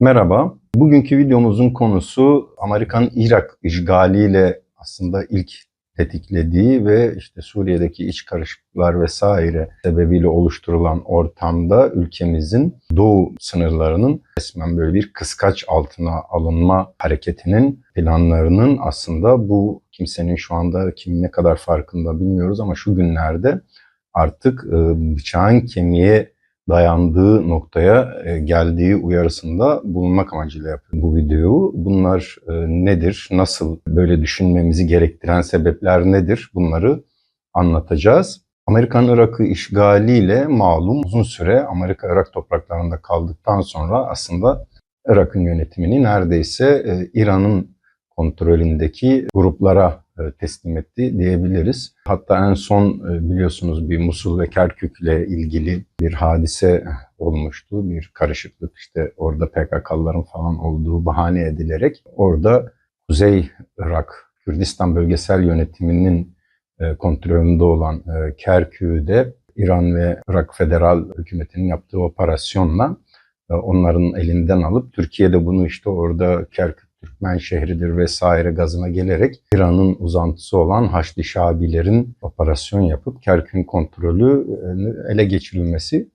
Merhaba. Bugünkü videomuzun konusu Amerikan Irak işgaliyle aslında ilk tetiklediği ve işte Suriye'deki iç karışıklıklar vesaire sebebiyle oluşturulan ortamda ülkemizin doğu sınırlarının resmen böyle bir kıskaç altına alınma hareketinin planlarının aslında bu kimsenin şu anda kim ne kadar farkında bilmiyoruz ama şu günlerde artık e, bıçağın kemiğe dayandığı noktaya e, geldiği uyarısında bulunmak amacıyla yapıyorum bu videoyu. Bunlar e, nedir? Nasıl böyle düşünmemizi gerektiren sebepler nedir? Bunları anlatacağız. Amerikan Irak'ı işgaliyle malum uzun süre Amerika-Irak topraklarında kaldıktan sonra aslında Irak'ın yönetimini neredeyse e, İran'ın kontrolündeki gruplara teslim etti diyebiliriz. Hatta en son e, biliyorsunuz bir Musul ve Kerkük ile ilgili bir hadise olmuştu. Bir karışıklık işte orada PKK'ların falan olduğu bahane edilerek orada Kuzey Irak Kürdistan bölgesel yönetiminin e, kontrolünde olan Kerkük'ü de İran ve Irak Federal Hükümeti'nin yaptığı operasyonla onların elinden alıp Türkiye'de bunu işte orada Kerkük Türkmen şehridir vesaire gazına gelerek İran'ın uzantısı olan Haçlı Şabilerin operasyon yapıp Kerkük'ün kontrolü e, ele geçirilmesi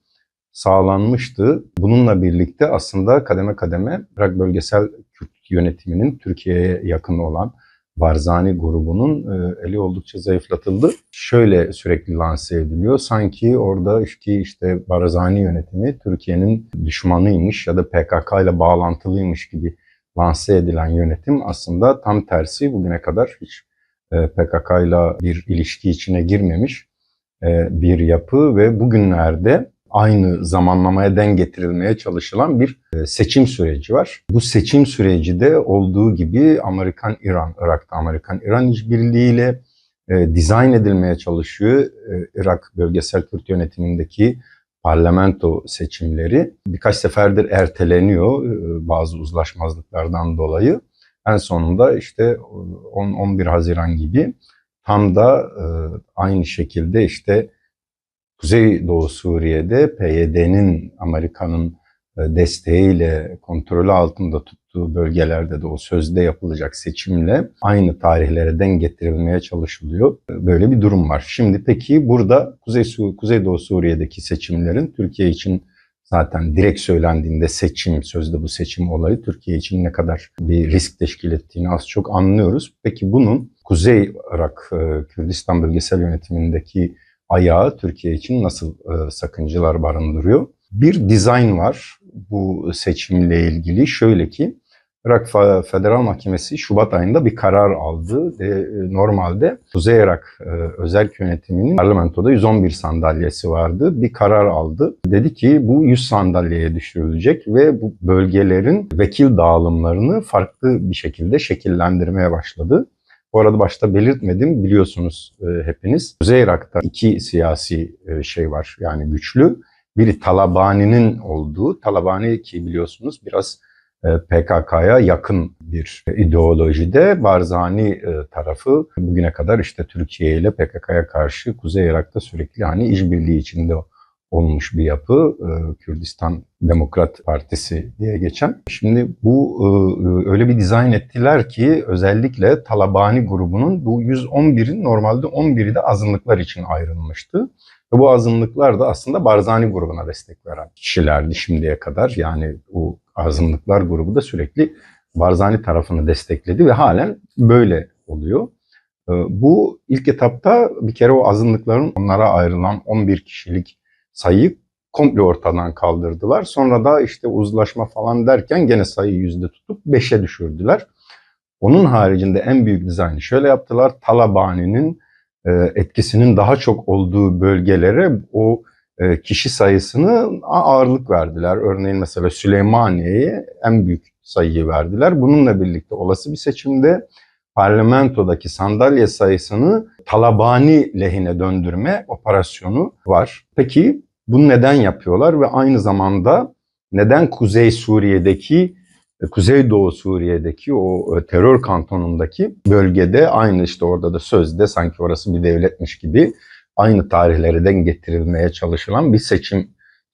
sağlanmıştı. Bununla birlikte aslında kademe kademe Irak bölgesel Kürt yönetiminin Türkiye'ye yakın olan Barzani grubunun e, eli oldukça zayıflatıldı. Şöyle sürekli lanse ediliyor. Sanki orada işte, işte Barzani yönetimi Türkiye'nin düşmanıymış ya da PKK ile bağlantılıymış gibi lanse edilen yönetim aslında tam tersi bugüne kadar hiç e, PKK ile bir ilişki içine girmemiş e, bir yapı ve bugünlerde aynı zamanlamaya den getirilmeye çalışılan bir e, seçim süreci var. Bu seçim süreci de olduğu gibi Amerikan-İran, Irak'ta Amerikan-İran işbirliğiyle dizayn edilmeye çalışıyor. Irak bölgesel Kürt yönetimindeki parlamento seçimleri birkaç seferdir erteleniyor e, bazı uzlaşmazlıklardan dolayı. En sonunda işte 10-11 Haziran gibi tam da e, aynı şekilde işte Kuzeydoğu Suriye'de PYD'nin Amerika'nın e, desteğiyle kontrolü altında tuttuğu bölgelerde de o sözde yapılacak seçimle aynı tarihlere denk getirilmeye çalışılıyor. Böyle bir durum var. Şimdi peki burada Kuzey Su Kuzeydoğu Suriye'deki seçimlerin Türkiye için zaten direkt söylendiğinde seçim, sözde bu seçim olayı Türkiye için ne kadar bir risk teşkil ettiğini az çok anlıyoruz. Peki bunun Kuzey Irak e, Kürdistan bölgesel yönetimindeki ayağı Türkiye için nasıl e, sakıncalar barındırıyor? Bir dizayn var bu seçimle ilgili. Şöyle ki Irak Federal Mahkemesi Şubat ayında bir karar aldı. De, normalde Kuzey Irak e, özel yönetiminin parlamentoda 111 sandalyesi vardı. Bir karar aldı. Dedi ki bu 100 sandalyeye düşürülecek ve bu bölgelerin vekil dağılımlarını farklı bir şekilde şekillendirmeye başladı. Bu arada başta belirtmedim biliyorsunuz e, hepiniz. Kuzey Irak'ta iki siyasi e, şey var yani güçlü. Biri Talabani'nin olduğu, Talabani ki biliyorsunuz biraz e, PKK'ya yakın bir ideolojide Barzani e, tarafı bugüne kadar işte Türkiye ile PKK'ya karşı Kuzey Irak'ta sürekli hani işbirliği içinde olmuş bir yapı e, Kürdistan Demokrat Partisi diye geçen. Şimdi bu öyle bir dizayn ettiler ki özellikle Talabani grubunun bu 111'in normalde 11'i de azınlıklar için ayrılmıştı. Ve bu azınlıklar da aslında Barzani grubuna destek veren kişilerdi şimdiye kadar. Yani bu azınlıklar grubu da sürekli Barzani tarafını destekledi ve halen böyle oluyor. Ee, bu ilk etapta bir kere o azınlıkların onlara ayrılan 11 kişilik sayıyı komple ortadan kaldırdılar. Sonra da işte uzlaşma falan derken gene sayıyı yüzde tutup 5'e düşürdüler. Onun haricinde en büyük dizaynı şöyle yaptılar. Talabani'nin etkisinin daha çok olduğu bölgelere o e, kişi sayısını ağırlık verdiler. Örneğin mesela Süleymaniye'ye en büyük sayıyı verdiler. Bununla birlikte olası bir seçimde parlamentodaki sandalye sayısını Talabani lehine döndürme operasyonu var. Peki bunu neden yapıyorlar ve aynı zamanda neden Kuzey Suriye'deki Kuzeydoğu Suriye'deki o e, terör kantonundaki bölgede aynı işte orada da sözde sanki orası bir devletmiş gibi aynı tarihlerden getirilmeye çalışılan bir seçim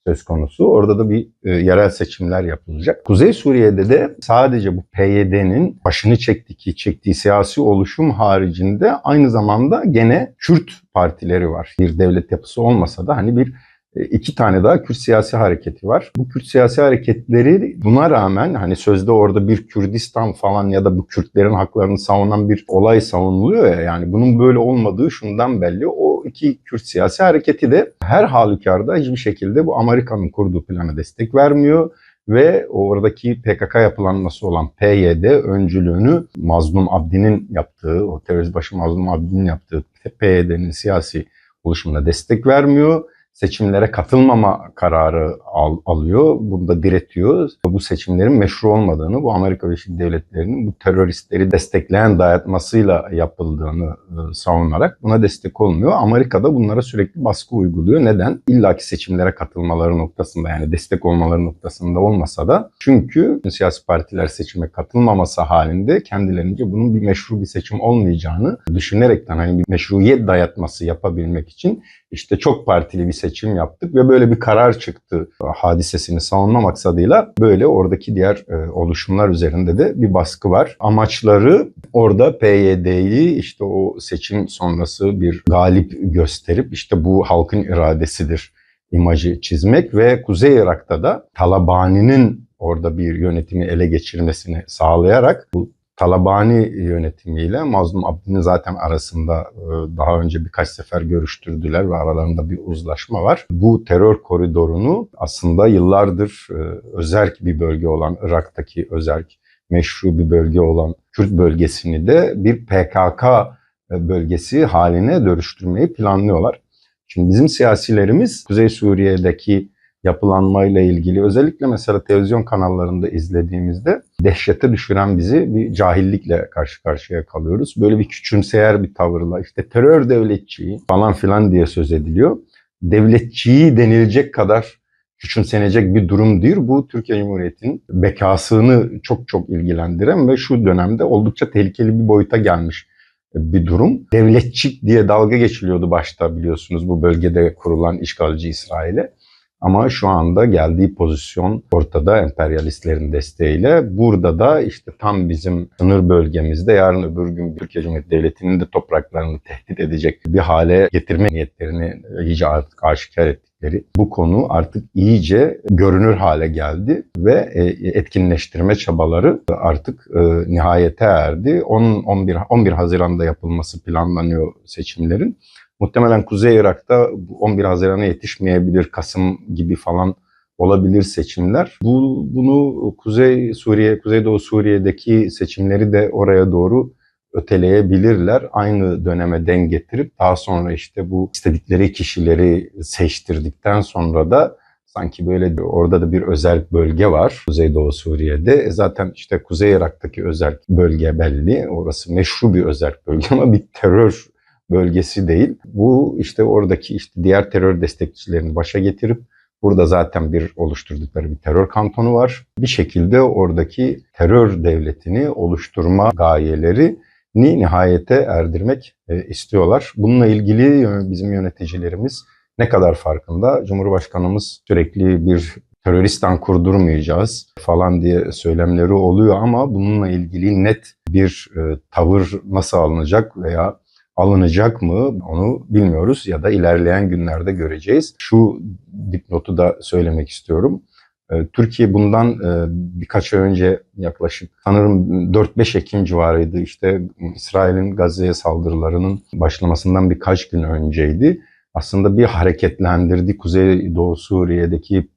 söz konusu. Orada da bir e, yerel seçimler yapılacak. Kuzey Suriye'de de sadece bu PYD'nin başını çektiği, çektiği siyasi oluşum haricinde aynı zamanda gene Kürt partileri var. Bir devlet yapısı olmasa da hani bir e, iki tane daha Kürt siyasi hareketi var. Bu Kürt siyasi hareketleri buna rağmen hani sözde orada bir Kürdistan falan ya da bu Kürtlerin haklarını savunan bir olay savunuluyor ya yani bunun böyle olmadığı şundan belli. O iki Kürt siyasi hareketi de her halükarda hiçbir şekilde bu Amerika'nın kurduğu plana destek vermiyor ve oradaki PKK yapılanması olan PYD öncülüğünü Mazlum Abdi'nin yaptığı, o terörist başı Mazlum Abdi'nin yaptığı PYD'nin siyasi oluşumuna destek vermiyor seçimlere katılmama kararı al, alıyor. Bunda diretiyor. Bu seçimlerin meşru olmadığını, bu Amerika Birleşik Devletleri'nin bu teröristleri destekleyen dayatmasıyla yapıldığını e, savunarak buna destek olmuyor. Amerika da bunlara sürekli baskı uyguluyor. Neden? İlla ki seçimlere katılmaları noktasında yani destek olmaları noktasında olmasa da çünkü siyasi partiler seçime katılmaması halinde kendilerince bunun bir meşru bir seçim olmayacağını düşünerekten hani bir meşruiyet dayatması yapabilmek için işte çok partili bir seçim yaptık ve böyle bir karar çıktı hadisesini savunma maksadıyla böyle oradaki diğer e, oluşumlar üzerinde de bir baskı var. Amaçları orada PYD'yi işte o seçim sonrası bir galip gösterip işte bu halkın iradesidir imajı çizmek ve Kuzey Irak'ta da Talabani'nin orada bir yönetimi ele geçirmesini sağlayarak bu Talabani yönetimiyle Mazlum Abdi'nin zaten arasında e, daha önce birkaç sefer görüştürdüler ve aralarında bir uzlaşma var. Bu terör koridorunu aslında yıllardır e, özerk bir bölge olan Irak'taki özerk meşru bir bölge olan Kürt bölgesini de bir PKK e, bölgesi haline dönüştürmeyi planlıyorlar. Şimdi bizim siyasilerimiz Kuzey Suriye'deki yapılanmayla ilgili özellikle mesela televizyon kanallarında izlediğimizde dehşete düşüren bizi bir cahillikle karşı karşıya kalıyoruz. Böyle bir küçümseyer bir tavırla işte terör devletçiyi falan filan diye söz ediliyor. Devletçiyi denilecek kadar küçümsenecek bir durum değil. Bu Türkiye Cumhuriyeti'nin bekasını çok çok ilgilendiren ve şu dönemde oldukça tehlikeli bir boyuta gelmiş bir durum. Devletçik diye dalga geçiliyordu başta biliyorsunuz bu bölgede kurulan işgalci İsrail'e. Ama şu anda geldiği pozisyon ortada emperyalistlerin desteğiyle. Burada da işte tam bizim sınır bölgemizde yarın öbür gün Türkiye Cumhuriyeti Devleti'nin de topraklarını tehdit edecek bir hale getirme niyetlerini iyice artık aşikar ettikleri bu konu artık iyice görünür hale geldi ve e, etkinleştirme çabaları artık e, nihayete erdi. 10 11 11 Haziran'da yapılması planlanıyor seçimlerin. Muhtemelen Kuzey Irak'ta 11 Haziran'a yetişmeyebilir, Kasım gibi falan olabilir seçimler. Bu bunu Kuzey Suriye, Kuzeydoğu Suriye'deki seçimleri de oraya doğru öteleyebilirler. Aynı döneme denk getirip daha sonra işte bu istedikleri kişileri seçtirdikten sonra da sanki böyle orada da bir özel bölge var Kuzeydoğu Suriye'de. E zaten işte Kuzey Irak'taki özel bölge belli. Orası meşru bir özel bölge ama bir terör bölgesi değil. Bu işte oradaki işte diğer terör destekçilerini başa getirip burada zaten bir oluşturdukları bir terör kantonu var. Bir şekilde oradaki terör devletini oluşturma gayeleri ni nihayete erdirmek e, istiyorlar. Bununla ilgili bizim yöneticilerimiz ne kadar farkında? Cumhurbaşkanımız sürekli bir teröristan kurdurmayacağız falan diye söylemleri oluyor ama bununla ilgili net bir e, tavır nasıl alınacak veya alınacak mı onu bilmiyoruz ya da ilerleyen günlerde göreceğiz. Şu dipnotu da söylemek istiyorum. Ee, Türkiye bundan e, birkaç ay önce yaklaşık sanırım 4-5 Ekim civarıydı işte İsrail'in Gazze'ye saldırılarının başlamasından birkaç gün önceydi. Aslında bir hareketlendirdi Kuzey Doğu Suriye'deki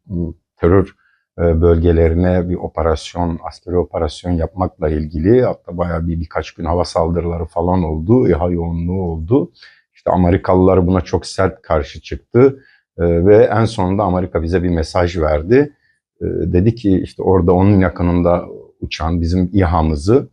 terör bölgelerine bir operasyon, askeri operasyon yapmakla ilgili hatta bayağı bir birkaç gün hava saldırıları falan oldu, İHA yoğunluğu oldu. İşte Amerikalılar buna çok sert karşı çıktı e, ve en sonunda Amerika bize bir mesaj verdi. E, dedi ki işte orada onun yakınında uçan bizim İHA'mızı,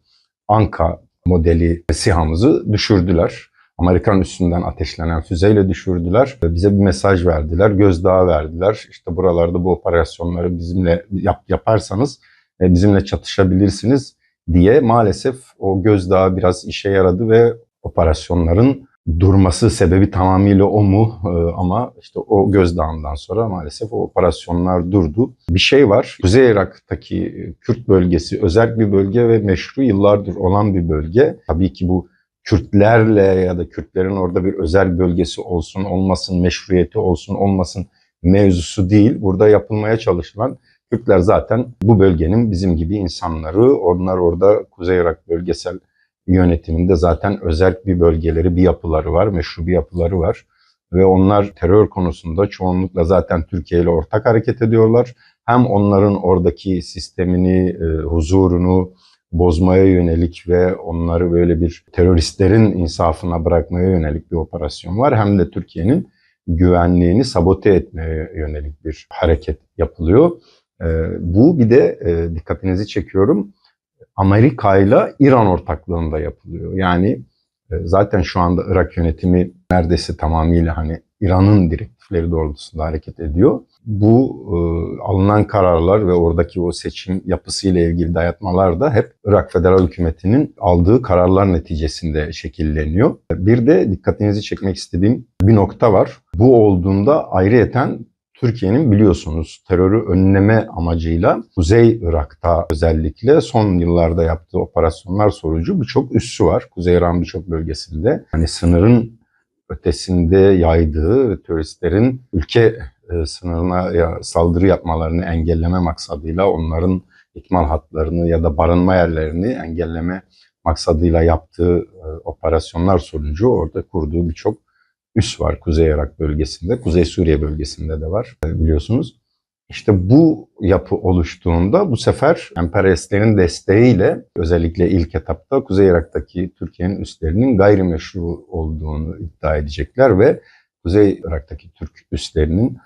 Anka modeli SİHA'mızı düşürdüler. Amerikan üstünden ateşlenen füzeyle düşürdüler. Bize bir mesaj verdiler, gözdağı verdiler. İşte buralarda bu operasyonları bizimle yap, yaparsanız e, bizimle çatışabilirsiniz diye maalesef o gözdağı biraz işe yaradı ve operasyonların durması sebebi tamamıyla o mu? Ee, ama işte o gözdağından sonra maalesef o operasyonlar durdu. Bir şey var. Kuzey Irak'taki Kürt bölgesi özel bir bölge ve meşru yıllardır olan bir bölge. Tabii ki bu Kürtlerle ya da Kürtlerin orada bir özel bölgesi olsun, olmasın, meşruiyeti olsun, olmasın mevzusu değil. Burada yapılmaya çalışılan Kürtler zaten bu bölgenin bizim gibi insanları. Onlar orada Kuzey Irak bölgesel yönetiminde zaten özel bir bölgeleri, bir yapıları var, meşru bir yapıları var. Ve onlar terör konusunda çoğunlukla zaten Türkiye ile ortak hareket ediyorlar. Hem onların oradaki sistemini, e, huzurunu bozmaya yönelik ve onları böyle bir teröristlerin insafına bırakmaya yönelik bir operasyon var. Hem de Türkiye'nin güvenliğini sabote etmeye yönelik bir hareket yapılıyor. E, bu bir de e, dikkatinizi çekiyorum Amerika ile İran ortaklığında yapılıyor. Yani e, zaten şu anda Irak yönetimi neredeyse tamamıyla hani İran'ın direktifleri doğrultusunda hareket ediyor. Bu e, alınan kararlar ve oradaki o seçim yapısıyla ilgili dayatmalar da hep Irak Federal Hükümeti'nin aldığı kararlar neticesinde şekilleniyor. Bir de dikkatinizi çekmek istediğim bir nokta var. Bu olduğunda ayrıyeten Türkiye'nin biliyorsunuz terörü önleme amacıyla Kuzey Irak'ta özellikle son yıllarda yaptığı operasyonlar sonucu birçok üssü var. Kuzey Irak'ın birçok bölgesinde. Hani sınırın ötesinde yaydığı ve teröristlerin ülke e, sınırına saldırı yapmalarını engelleme maksadıyla onların ikmal hatlarını ya da barınma yerlerini engelleme maksadıyla yaptığı e, operasyonlar sonucu orada kurduğu birçok üs var Kuzey Irak bölgesinde, Kuzey Suriye bölgesinde de var biliyorsunuz. İşte bu yapı oluştuğunda bu sefer emperyalistlerin desteğiyle özellikle ilk etapta Kuzey Irak'taki Türkiye'nin üslerinin gayrimeşru olduğunu iddia edecekler ve Kuzey Irak'taki Türk üslerinin, e,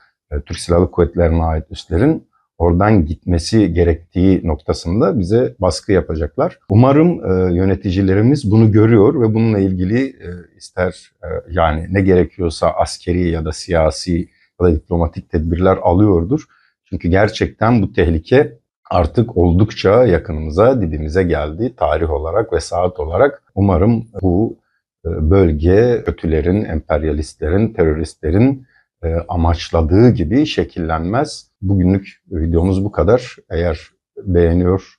Türk Silahlı Kuvvetlerine ait üslerin oradan gitmesi gerektiği noktasında bize baskı yapacaklar. Umarım e, yöneticilerimiz bunu görüyor ve bununla ilgili e, ister e, yani ne gerekiyorsa askeri ya da siyasi ya da diplomatik tedbirler alıyordur. Çünkü gerçekten bu tehlike artık oldukça yakınımıza, dibimize geldi tarih olarak ve saat olarak. Umarım bu e, bölge kötülerin, emperyalistlerin, teröristlerin e, amaçladığı gibi şekillenmez. Bugünlük videomuz bu kadar. Eğer beğeniyor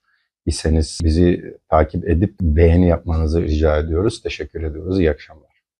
iseniz bizi takip edip beğeni yapmanızı rica ediyoruz. Teşekkür ediyoruz. İyi akşamlar.